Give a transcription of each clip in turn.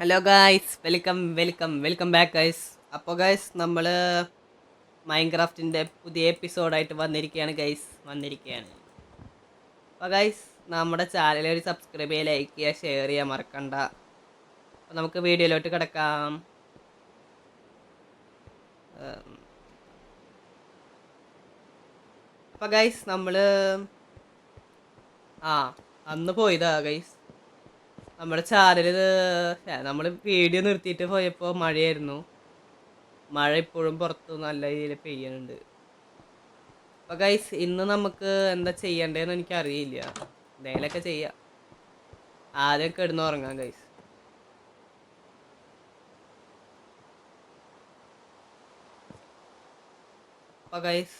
Hello guys welcome welcome welcome back guys അപ്പോൾ guys നമ്മൾ മൈൻക്രാഫ്റ്റിന്റെ പുതിയ എപ്പിസോഡായിട്ട് വന്നിരിക്കുകയാണ് ഗൈസ് വന്നിരിക്കുകയാണ്. അപ്പോൾ ഗൈസ് നമ്മുടെ ചാനൽ ഒരു സബ്സ്ക്രൈബ് ചെയ്യുക ലൈക്ക് ചെയ്യുക ഷെയർ ചെയ്യുക മറക്കണ്ട. അപ്പോൾ നമുക്ക് വീഡിയോയിലോട്ട് കിടക്കാം. അപ്പോൾ ഗൈസ് നമ്മൾ ആ അന്ന് പോയതാ ഗൈസ് നമ്മുടെ ചാനലിൽ നമ്മൾ വീഡിയോ നിർത്തിയിട്ട് പോയപ്പോൾ മഴയായിരുന്നു. മഴ ഇപ്പോഴും പുറത്ത് നല്ല രീതിയിൽ പെയ്യുന്നുണ്ട്. അപ്പോൾ ഗൈസ് ഇന്ന് നമുക്ക് എന്താ ചെയ്യണ്ടേന്ന് എനിക്ക് അറിയില്ല എന്തെങ്കിലുമൊക്കെ ചെയ്യാം. ആദ്യം കിടന്ന് ഉറങ്ങാം ഗൈസ് അപ്പോൾ ഗൈസ്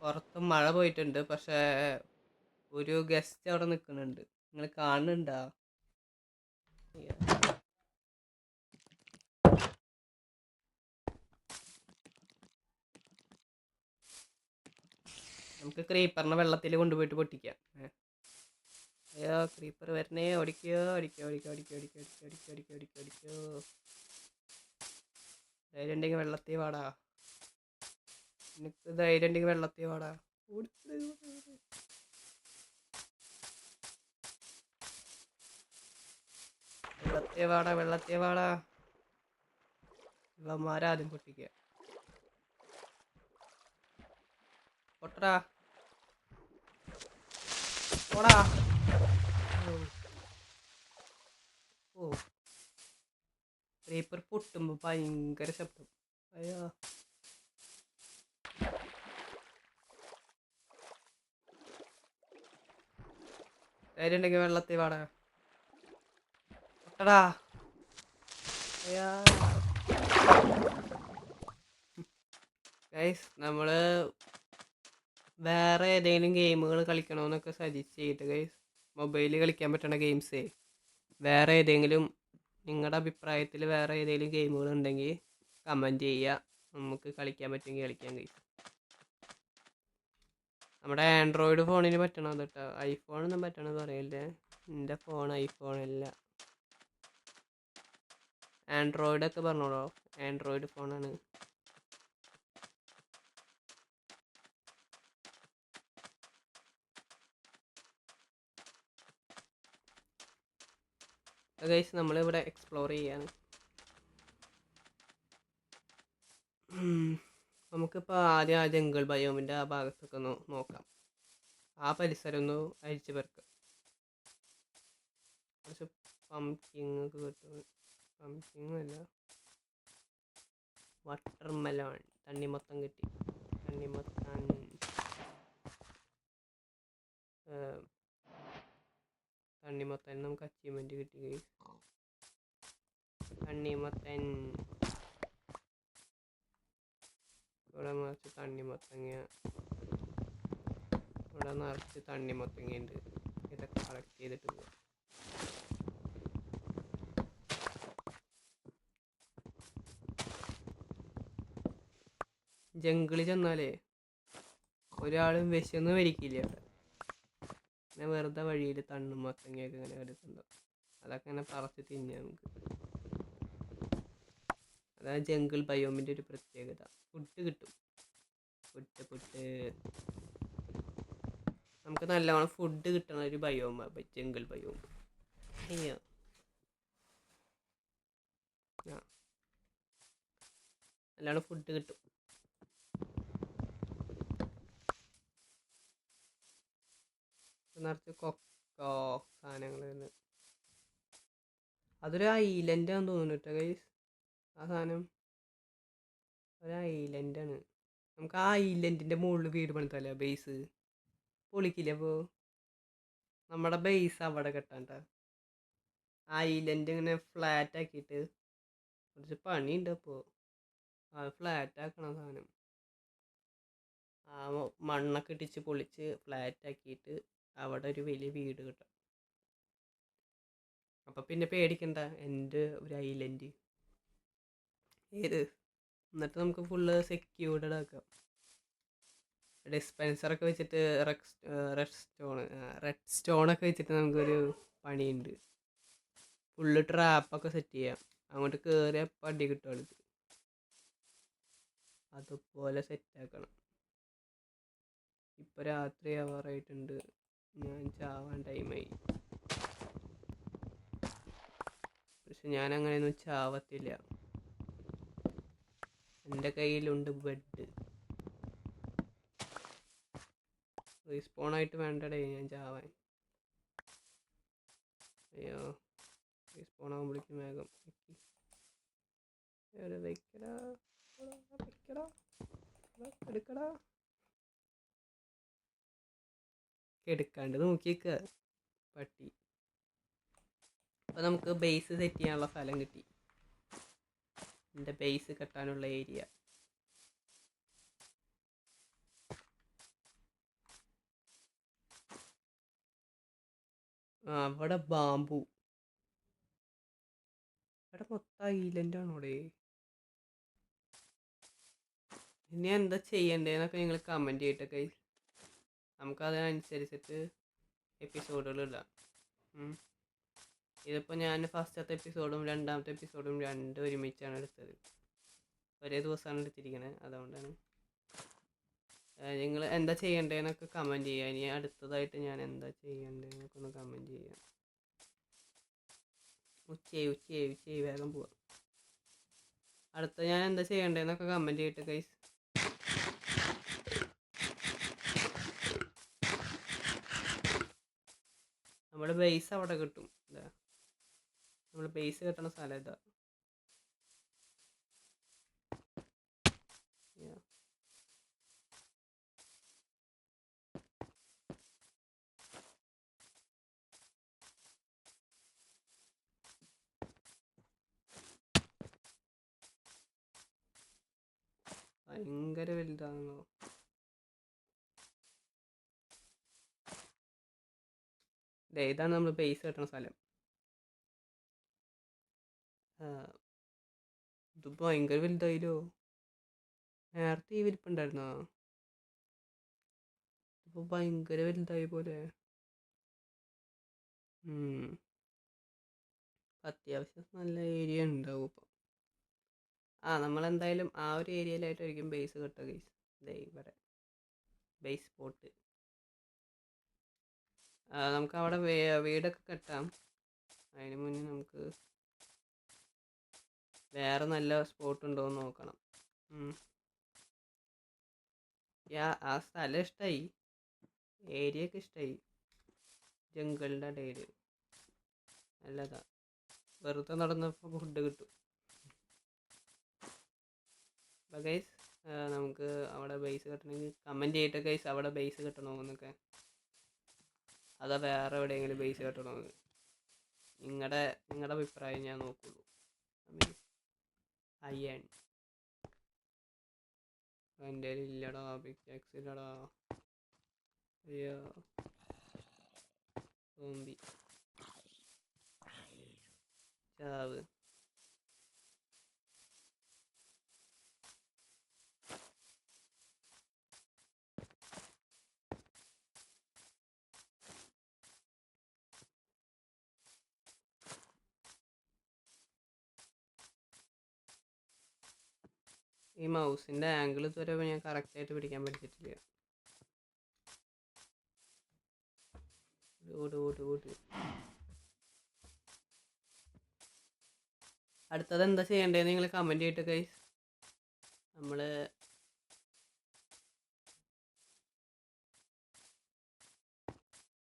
പുറത്ത് മഴ പോയിട്ടുണ്ട്. പക്ഷേ ഒരു ഗസ്റ്റ് അവിടെ നിൽക്കുന്നുണ്ട് നിങ്ങൾ കാണുന്നുണ്ടാ നമുക്ക് ക്രീപ്പറിനെ വെള്ളത്തിൽ കൊണ്ടുപോയിട്ട് പൊട്ടിക്കാം. അയ്യോ ക്രീപ്പർ വരണേ. ഓടിക്കോ ഓടിക്കോ ഓടിക്കോ ഓടിക്കോ ഓടിക്കോ ഓടിക്കോ ഓടിക്കോ ഓടിക്കോ ഓടിക്കോ ധൈര്യം ഉണ്ടെങ്കിൽ വെള്ളത്തിൽ വാടാ. നിനക്ക് ധൈര്യം ഉണ്ടെങ്കിൽ വെള്ളത്തിൽ വാടാ ഓടിക്കോ, ഓടിക്കോ. വെള്ളത്തെ വാടാ വെള്ളത്തെ വാടാ ഇവന്മാരാദ്യം പൊട്ടിക്കുക. പൊട്ടടാ. പോടാ. ഓ. പേപ്പർ പൊട്ടുമ്പോ ഭയങ്കര ശബ്ദം. അയ്യോ. ധൈര്യം ഉണ്ടെങ്കിൽ വെള്ളത്തിൽ വാടാ അയ്യാ. ഗൈസ് നമ്മൾ വേറെ ഏതെങ്കിലും ഗെയിമുകൾ കളിക്കണമെന്നൊക്കെ സജസ്റ്റ് ചെയ്തിട്ട് ഗൈസ് മൊബൈലിൽ കളിക്കാൻ പറ്റണ ഗെയിംസേ വേറെ ഏതെങ്കിലും നിങ്ങളുടെ അഭിപ്രായത്തിൽ വേറെ ഏതെങ്കിലും ഗെയിമുകൾ ഉണ്ടെങ്കിൽ കമന്റ് ചെയ്യുക നമുക്ക് കളിക്കാൻ പറ്റുമെങ്കിൽ കളിക്കാം ഗൈസ് നമ്മുടെ ആൻഡ്രോയിഡ് ഫോണിന് പറ്റണത് കേട്ടോ ഐഫോണൊന്നും പറ്റണമെന്ന് പറയല്ലേ? എന്റെ ഫോൺ ഐഫോൺ അല്ല. ആൻഡ്രോയിഡ് ഒക്കെ പറഞ്ഞോളൂ. ആൻഡ്രോയിഡ് ഫോണാണ് ഗൈസ് നമ്മളിവിടെ എക്സ്പ്ലോർ ചെയ്യാണ്. നമുക്കിപ്പോൾ ആദ്യം ആ ജംഗിൾ ബയോമിന്റെ ആ ഭാഗത്തൊക്കെ ഒന്ന് നോക്കാം. ആ പരിസരം ഒന്ന് അഴിച്ചു പെറുക്കാം. കുറച്ച് ഒക്കെ കിട്ടും. പംകിങ് അല്ല വാട്ടർ തണ്ണി തണ്ണിമത്തം കിട്ടി. തണ്ണിമത്തൻ തണ്ണി തണ്ണിമത്തൻ നമുക്ക് അച്ചീവ്മെന്റ് കിട്ടി guys. തണ്ണിമത്തൻ ഇവിടെ നിറച്ച് തണ്ണിമത്തങ്ങ ഇവിടെ നിറച്ച് തണ്ണിമത്തങ്ങ ഉണ്ട് ഇതൊക്കെ കളക്ട് ചെയ്തിട്ട് പോവാം. ജംഗിളിൽ ചെന്നാലേ ഒരാളും വിശന്ന് വരിക്കില്ല അവിടെ. പിന്നെ വെറുതെ വഴിയിൽ തണ്ണും മത്തങ്ങയൊക്കെ ഇങ്ങനെ കിടക്കുന്നുണ്ടാവും അതൊക്കെ ഇങ്ങനെ പറിച്ച് തിന്നാം നമുക്ക്. അതാണ് ജംഗിൾ ബയോമിന്റെ ഒരു പ്രത്യേകത. ഫുഡ് കിട്ടും. പുട്ട് പുട്ട്. നമുക്ക് നല്ലവണ്ണം ഫുഡ് കിട്ടണ ഒരു ബയോമ ജംഗിൾ ബയോം അയ്യോ നല്ലോണം ഫുഡ് കിട്ടും. നിറച്ച് കൊക്കോ സാധനങ്ങൾ അതൊരു ഐലൻഡ് ആണെന്ന് തോന്നുന്നു കേട്ടോ ഗൈസ് ആ സാധനം ഒരു ഐലൻഡ് ആണ് നമുക്ക് ആ ഐലൻഡിന്റെ മുകളിൽ വീട് പണിത്തല്ലേ ബേസ് പൊളിക്കില്ല അപ്പോൾ നമ്മുടെ ബേസ് അവിടെ കെട്ടാണ്ട. ഐലൻഡ് ഇങ്ങനെ ഫ്ലാറ്റ് ആക്കിയിട്ട് കുറച്ച് പണിയുണ്ട് അപ്പോൾ അത് ഫ്ലാറ്റ് ആക്കണം സാധനം. ആ മണ്ണൊക്കെ ഇടിച്ച് പൊളിച്ച് ഫ്ലാറ്റ് ആക്കിയിട്ട് അവിടെ ഒരു വലിയ വീട് കിട്ടും. അപ്പം പിന്നെ പേടിക്കണ്ട. എന്റെ ഒരു ഐലൻഡ് ഏത്? എന്നിട്ട് നമുക്ക് ഫുള്ള് സെക്യൂർഡ് ആക്കാം ഡിസ്പെൻസറൊക്കെ വെച്ചിട്ട് റെഡ് സ്റ്റോൺ റെഡ് സ്റ്റോണൊക്കെ വെച്ചിട്ട് നമുക്കൊരു പണിയുണ്ട്. ഫുള്ള് ട്രാപ്പൊക്കെ സെറ്റ് ചെയ്യാം. അങ്ങോട്ട് കയറിയ പടി കിട്ടും ആൾക്ക് അതുപോലെ സെറ്റാക്കണം ഇപ്പോൾ രാത്രി ആവാറായിട്ടുണ്ട് ഞാൻ ചാവാൻ ടൈമായി പക്ഷെ ഞാൻ അങ്ങനെയൊന്നും ചാവത്തില്ല. എന്റെ കയ്യിലുണ്ട് ബെഡ് റീസ്പോണായിട്ട് വേണ്ടടേ ഞാൻ ചാവാൻ. അയ്യോ റീസ്പോൺ ആകുമ്പോഴേക്കും വേഗം വെക്കടാ? വെക്കടാ? എടുക്കടാ എടുക്കാണ്ട് നോക്കിയേക്ക. പട്ടി. അപ്പോൾ നമുക്ക് ബേസ് സെറ്റ് ചെയ്യാനുള്ള സ്ഥലം കിട്ടി. എന്റെ ബേസ് കെട്ടാനുള്ള ഏരിയ അവിടെ ബാമ്പു അവിടെ മൊത്തം ഐലൻഡ് ആണോടെ? ഇനി എന്താ ചെയ്യണ്ടേന്നൊക്കെ നിങ്ങൾ കമന്റ് ചെയ്യട്ടെ കൈ നമുക്ക് അതിനനുസരിച്ചിട്ട് എപ്പിസോഡുകൾ ഇടാം. ഇതിപ്പോൾ ഞാൻ ഫസ്റ്റത്തെ എപ്പിസോഡും രണ്ടാമത്തെ എപ്പിസോഡും രണ്ട് ഒരുമിച്ചാണ് എടുത്തത്. ഒരേ ദിവസമാണ് എടുത്തിരിക്കുന്നത് അതുകൊണ്ടാണ്. നിങ്ങൾ എന്താ ചെയ്യേണ്ടതെന്നൊക്കെ കമന്റ് ചെയ്യുക ഇനി അടുത്തതായിട്ട് ഞാൻ എന്താ ചെയ്യേണ്ടതെന്നൊക്കെ ഒന്ന് കമന്റ് ചെയ്യാം. ഉച്ചയായി ഉച്ചയായി ഉച്ചയായി വേഗം പോവാം. അടുത്ത ഞാൻ എന്താ ചെയ്യേണ്ടതെന്നൊക്കെ കമന്റ് ചെയ്തിട്ട് കൈസ് ബേസ് അവിടെ കിട്ടും. ഇതാ. നമ്മൾ ബേസ് കിട്ടണ സ്ഥലം ഇതാ. ഭയങ്കര വലുതാണല്ലോ. ഇതാണ് നമ്മൾ ബേസ് കെട്ടണ സ്ഥലം. ഇത് ഭയങ്കര വലുതായില്ലോ. നേരത്തെ ഈ വലിപ്പുണ്ടായിരുന്നോ ഇപ്പൊ ഭയങ്കര വലുതായി പോലെ. അത്യാവശ്യം നല്ല ഏരിയ ഉണ്ടാവും ഇപ്പം. ആ നമ്മൾ എന്തായാലും ആ ഒരു ഏരിയയിലായിട്ടായിരിക്കും ബേസ് കെട്ടുക ഗൈസ് ദേ ഇവിടെ. ബേസ് സ്പോട്ട് നമുക്ക് അവിടെ വീടൊക്കെ കെട്ടാം. അതിന് മുന്നേ നമുക്ക് വേറെ നല്ല സ്പോട്ട് ഉണ്ടോ എന്ന് നോക്കണം. യാ ആ സ്ഥലം ഇഷ്ടമായി ഏരിയ ഒക്കെ ഇഷ്ടമായി ജംഗിളിന്റെ ഇടയിൽ നല്ലതാ. വെറുതെ നടന്നപ്പോൾ ഫുഡ് കിട്ടും. അപ്പോൾ ഗൈസ് നമുക്ക് അവിടെ ബേസ് കെട്ടണമെങ്കിൽ കമന്റ് ചെയ്തിട്ട് ഗൈസ് അവിടെ ബേസ് കെട്ടണമെന്നൊക്കെ അതാ വേറെ എവിടെയെങ്കിലും ബേസ് കെട്ടണമെന്ന് നിങ്ങളുടെ നിങ്ങളുടെ അഭിപ്രായം ഞാൻ നോക്കുള്ളൂ. അയ്യൺ എന്റെ ഇല്ലടാ പിക്ചാക്സ് ഇല്ലടാ. അയ്യോ. ചാവ്. ഈ മൗസിന്റെ ആംഗിൾ ഇതുവരെ ഞാൻ കറക്റ്റായിട്ട് പിടിക്കാൻ പറ്റിയിട്ടില്ല ഓട് ഓട് ഓട് അടുത്തത് എന്താ ചെയ്യേണ്ടതെന്ന് നിങ്ങൾ കമന്റ് ചെയ്തിട്ട് കൈസ് നമ്മൾ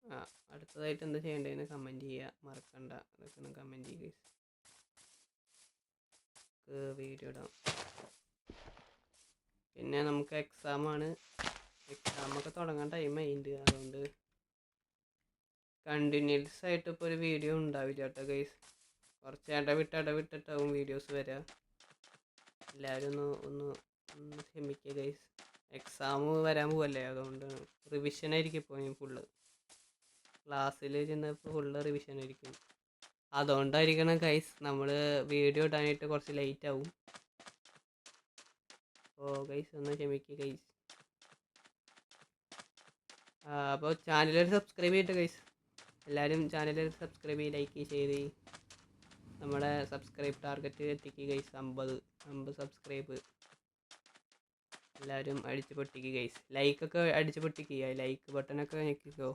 ആ അടുത്തതായിട്ട് എന്താ ചെയ്യേണ്ടതെന്ന് കമന്റ് ചെയ്യുക മറക്കണ്ട. അതൊക്കെ ഒന്ന് കമന്റ് ചെയ്യുക വീഡിയോ ഇടാം. പിന്നെ നമുക്ക് എക്സാമാണ് എക്സാമൊക്കെ തുടങ്ങാൻ ടൈം ആയിണ്ട്. അതുകൊണ്ട് കണ്ടിന്യൂസ് ആയിട്ട് ഇപ്പോൾ ഒരു വീഡിയോ ഉണ്ടാവില്ല കേട്ടോ ഗൈസ് കുറച്ച് ഇടവിട്ട് ഇടവിട്ടിട്ടാവും വീഡിയോസ് വരിക എല്ലാവരും ഒന്ന് ഒന്ന് ഒന്ന് ക്ഷമിക്കുക ഗൈസ് എക്സാം വരാൻ പോവല്ലേ? അതുകൊണ്ട് റിവിഷൻ ആയിരിക്കും ഇപ്പോൾ ഞാൻ ഫുള്ള് ക്ലാസ്സിൽ ചെന്നപ്പോൾ ഫുള്ള് റിവിഷൻ ആയിരിക്കും. അതുകൊണ്ടായിരിക്കണം ഗൈസ് നമ്മൾ വീഡിയോ ഇടാനായിട്ട് കുറച്ച് ലേറ്റ് ആവും. ഓ ഗൈസ് ഒന്ന് ക്ഷമിക്കുക ഗൈസ് അപ്പോൾ ചാനൽ സബ്സ്ക്രൈബ് ചെയ്തിട്ട് ഗൈസ് എല്ലാവരും ചാനൽ സബ്സ്ക്രൈബ് ചെയ്ത് ലൈക്ക് ചെയ്ത്. നമ്മുടെ സബ്സ്ക്രൈബ് ടാർഗറ്റ് എത്തിക്കുക ഗൈസ് അമ്പത് അമ്പത് സബ്സ്ക്രൈബ് എല്ലാവരും അടിച്ച് പൊട്ടിക്കുക ഗൈസ് ലൈക്കൊക്കെ അടിച്ച് പൊട്ടിക്കുക ലൈക്ക് ബട്ടണൊക്കെ ഞെക്കിക്കോ.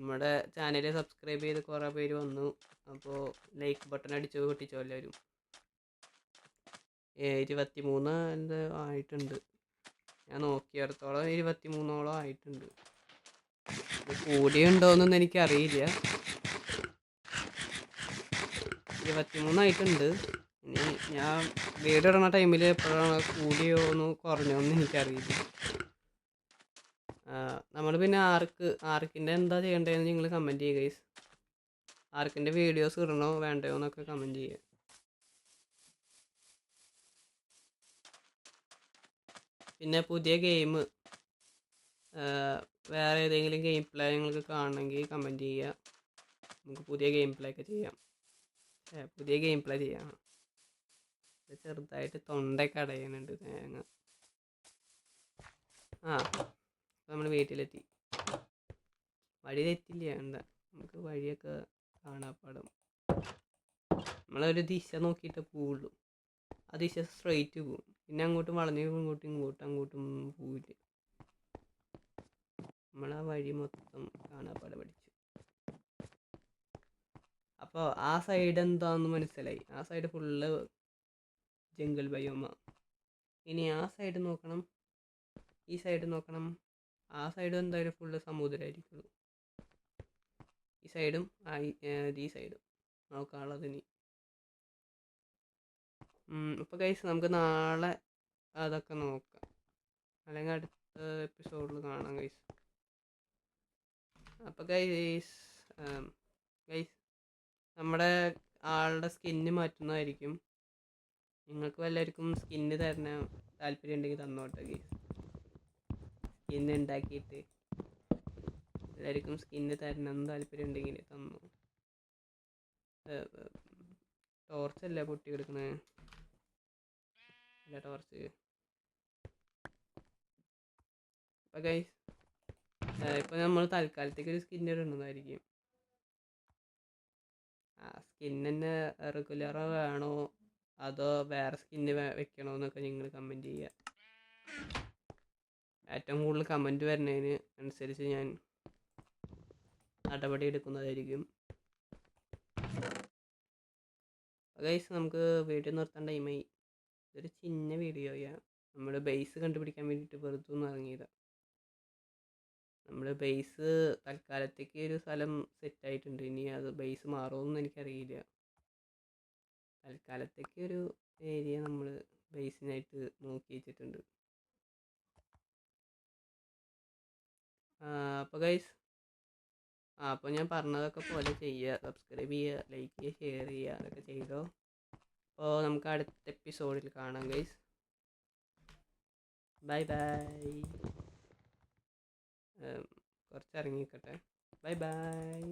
നമ്മുടെ ചാനൽ സബ്സ്ക്രൈബ് ചെയ്ത് കുറേ പേര് വന്നു. അപ്പോൾ ലൈക്ക് ബട്ടൺ അടിച്ച് പൊട്ടിച്ചോ എല്ലാവരും ഇരുപത്തി മൂന്ന് ആയിട്ടുണ്ട്. ഞാൻ നോക്കിയിടത്തോളം ഇരുപത്തി മൂന്നോളം ആയിട്ടുണ്ട്. ഇത് കൂടിയുണ്ടോയെന്നൊന്നും എനിക്കറിയില്ല. ഇരുപത്തി മൂന്നായിട്ടുണ്ട് ഇനി ഞാൻ വീടിടണ ടൈമിൽ എപ്പോഴാണ് കൂടിയോ എന്ന് എന്ന് എനിക്കറിയില്ല നമ്മൾ പിന്നെ ആർക്ക് ആർക്കിന്റെ എന്താ ചെയ്യേണ്ടതെന്ന് നിങ്ങൾ കമന്റ് ചെയ്യുക ഗൈസ് ആർക്കിന്റെ വീഡിയോസ് ഇടണോ വേണ്ടയോ എന്നൊക്കെ കമന്റ് ചെയ്യുക പിന്നെ പുതിയ ഗെയിം വേറെ ഏതെങ്കിലും ഗെയിം പ്ലേ നിങ്ങൾക്ക് കാണണമെങ്കിൽ കമന്റ് ചെയ്യുക. നമുക്ക് പുതിയ ഗെയിം പ്ലേ ഒക്കെ ചെയ്യാം. പുതിയ ഗെയിം പ്ലേ ചെയ്യാം ചെറുതായിട്ട് തൊണ്ടയൊക്കെ അടയുന്നുണ്ട് തേങ്ങ. ആ നമ്മൾ വീട്ടിലെത്തി. വഴി തെറ്റില്ല എന്താ? നമുക്ക് വഴിയൊക്കെ കാണാപ്പാടും നമ്മളൊരു ദിശ നോക്കിയിട്ട് പോവുള്ളൂ. ആ ദിശ സ്ട്രെയിറ്റ് പോകും പിന്നെ അങ്ങോട്ട് വളഞ്ഞ് ഇങ്ങോട്ടും ഇങ്ങോട്ടും അങ്ങോട്ടും പോവില്ല. നമ്മളാ വഴി മൊത്തം കാണാപ്പാട പഠിച്ചു അപ്പോൾ ആ സൈഡ് എന്താന്ന് മനസ്സിലായി. ആ സൈഡ് ഫുള്ള് ജംഗിൾ ബയോമ ഇനി ആ സൈഡ് നോക്കണം. ഈ സൈഡ് നോക്കണം. ആ സൈഡ് എന്തായാലും ഫുള്ള് സമുദ്രമായിരിക്കുള്ളൂ ഈ സൈഡും ഈ സൈഡും നോക്കാനുള്ളത് ഇനി. അപ്പോൾ ഗൈസ് നമുക്ക് നാളെ അതൊക്കെ നോക്കാം. അല്ലെങ്കിൽ അടുത്ത എപ്പിസോഡിൽ കാണാം ഗൈസ് അപ്പോൾ ഗൈസ് ഗൈസ് നമ്മുടെ ആളുടെ സ്കിന്ന് മാറ്റുന്നതായിരിക്കും. നിങ്ങൾക്ക് വല്ലവർക്കും സ്കിന്ന് തരണ താല്പര്യം ഉണ്ടെങ്കിൽ തന്നോട്ടെ ഗൈസ് സ്കിന്ന് ഉണ്ടാക്കിയിട്ട് എല്ലാവർക്കും സ്കിന്ന് തരണം താല്പര്യം ഉണ്ടെങ്കിൽ തന്നു. ടോർച്ചല്ല പൊട്ടി കിടക്കണേ അല്ല ടോർച്ച് അപ്പം ഗൈസ് ഇപ്പം നമ്മൾ തൽക്കാലത്തേക്ക് ഒരു സ്കിന്ന് ഇടുന്നതായിരിക്കും ആ സ്കിൻ തന്നെ റെഗുലർ വേണോ അതോ വേറെ സ്കിന്ന് വെക്കണോ എന്നൊക്കെ നിങ്ങൾ കമന്റ് ചെയ്യുക ഏറ്റവും കൂടുതൽ കമന്റ് വരുന്നതിന് അനുസരിച്ച് ഞാൻ നടപടി എടുക്കുന്നതായിരിക്കും. ഗൈസ് നമുക്ക് വീട്ടിൽ നിർത്താൻ ടൈമായി ഇതൊരു ചിന്ന വീഡിയോയാണ് നമ്മൾ ബേസ് കണ്ടുപിടിക്കാൻ വേണ്ടിയിട്ട് വെറുതെ ഒന്ന് ഇറങ്ങിയതാണ് നമ്മൾ ബേസ് തൽക്കാലത്തേക്ക് ഒരു സ്ഥലം സെറ്റ് ആയിട്ടുണ്ട്. ഇനി അത് ബേസ് മാറുമെന്ന് എനിക്കറിയില്ല. തൽക്കാലത്തേക്ക് ഒരു ഏരിയ നമ്മൾ ബേസിനായിട്ട് നോക്കി വെച്ചിട്ടുണ്ട്. അപ്പോൾ ഗൈസ് ആ അപ്പോൾ ഞാൻ പറഞ്ഞതൊക്കെ പോലെ ചെയ്യുക സബ്സ്ക്രൈബ് ചെയ്യുക ലൈക്ക് ചെയ്യുക ഷെയർ ചെയ്യുക അതൊക്കെ ചെയ്തോ? അപ്പോൾ നമുക്ക് അടുത്ത എപ്പിസോഡിൽ കാണാം ഗൈസ് ബൈ ബൈ കുറച്ച് ഇറങ്ങിക്കട്ടെ ബൈ ബൈ